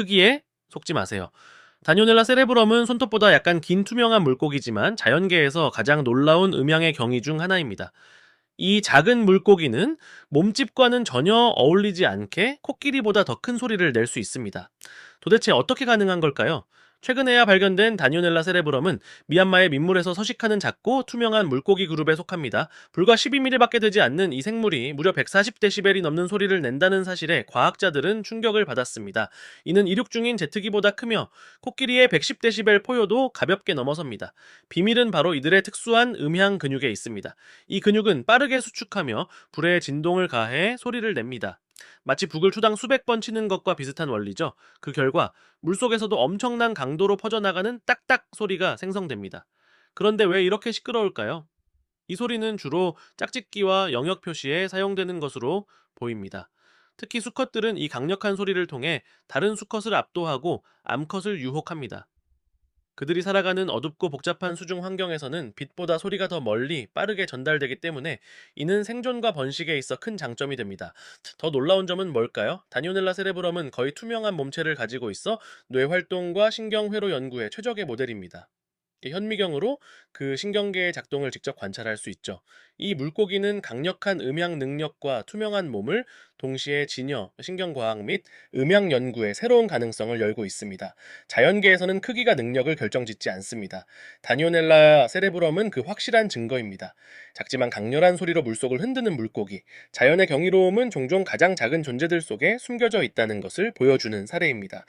크기에 속지 마세요. 다니오넬라 세레브럼은 손톱보다 약간 긴 투명한 물고기지만 자연계에서 가장 놀라운 음양의 경이 중 하나입니다. 이 작은 물고기는 몸집과는 전혀 어울리지 않게 코끼리보다 더 큰 소리를 낼 수 있습니다. 도대체 어떻게 가능한 걸까요? 최근에야 발견된 다니오넬라 세레브럼은 미얀마의 민물에서 서식하는 작고 투명한 물고기 그룹에 속합니다. 불과 12mm밖에 되지 않는 이 생물이 무려 140데시벨이 넘는 소리를 낸다는 사실에 과학자들은 충격을 받았습니다. 이는 이륙 중인 제트기보다 크며 코끼리의 110데시벨 포효도 가볍게 넘어섭니다. 비밀은 바로 이들의 특수한 음향 근육에 있습니다. 이 근육은 빠르게 수축하며 불에 진동을 가해 소리를 냅니다. 마치 북을 초당 수백 번 치는 것과 비슷한 원리죠. 그 결과 물속에서도 엄청난 강도로 퍼져나가는 딱딱 소리가 생성됩니다. 그런데 왜 이렇게 시끄러울까요? 이 소리는 주로 짝짓기와 영역 표시에 사용되는 것으로 보입니다. 특히 수컷들은 이 강력한 소리를 통해 다른 수컷을 압도하고 암컷을 유혹합니다. 그들이 살아가는 어둡고 복잡한 수중 환경에서는 빛보다 소리가 더 멀리 빠르게 전달되기 때문에 이는 생존과 번식에 있어 큰 장점이 됩니다. 더 놀라운 점은 뭘까요? 다니오넬라 세레브럼은 거의 투명한 몸체를 가지고 있어 뇌 활동과 신경회로 연구에 최적의 모델입니다. 현미경으로 그 신경계의 작동을 직접 관찰할 수 있죠. 이 물고기는 강력한 음향 능력과 투명한 몸을 동시에 진여, 신경과학 및 음향 연구의 새로운 가능성을 열고 있습니다. 자연계에서는 크기가 능력을 결정짓지 않습니다. 다니오넬라 세레브럼은 그 확실한 증거입니다. 작지만 강렬한 소리로 물속을 흔드는 물고기, 자연의 경이로움은 종종 가장 작은 존재들 속에 숨겨져 있다는 것을 보여주는 사례입니다.